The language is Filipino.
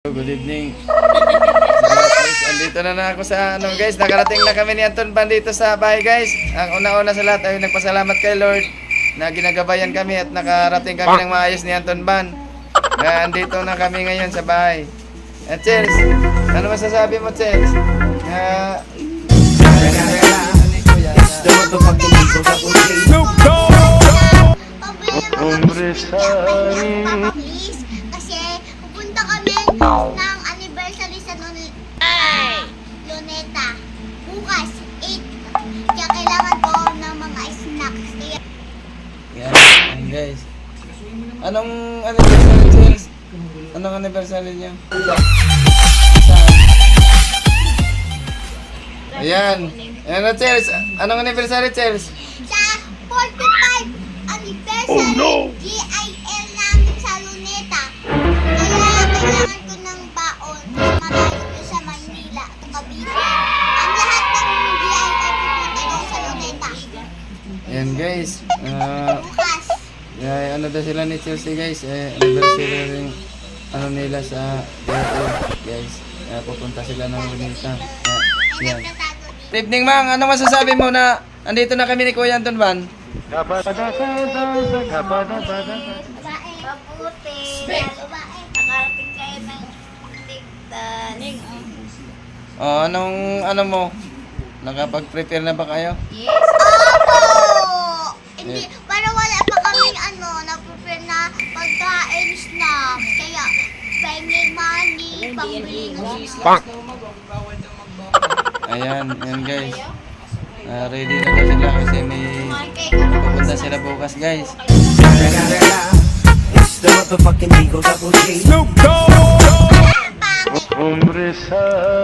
Good evening. guys, andito na na ako sa ano guys, nakarating na kami ni Anton Ban dito sa bahay guys. Ang una-una sa lahat ay nagpasalamat kay Lord na ginagabayan kami at nakarating kami ng maayos ni Anton Ban. Na andito na kami ngayon sa bahay. At Chels, ano masasabi mo Chels? Na Please, kasi pupunta kami ng anniversary sa Lun- ah, Luneta. Bukas, 8. Kaya kailangan ko ng mga snacks. Kaya Yan, yan guys. Anong anniversary Chels? Anong anniversary niya? Ayan. Ayan na Chels. Anong anniversary Chels? sa 45 anniversary GIL namin sa Luneta. Ayan guys. Bukas. eh, ano daw sila ni Chelsea guys? Eh, anniversary rin ano nila sa DL guys. Eh, pupunta sila ng Lunita. May yan. Good evening Mang. Ano masasabi mo na andito na kami ni Kuya Anton Van? Mabuti. Nakarating kayo ng ligtas. Oh, anong ano mo? Nakapag-prepare na ba kayo? Opo! Hindi, para wala pa kaming ano, na-prepare na pagkain snacks. Kaya, pengen money, pambili ng snacks. Ayan, ayan guys. Ah, ready na daw sila kasi may pupunta sila bukas guys. It's the motherfucking Eagle Double G. Pangit. Hombre sari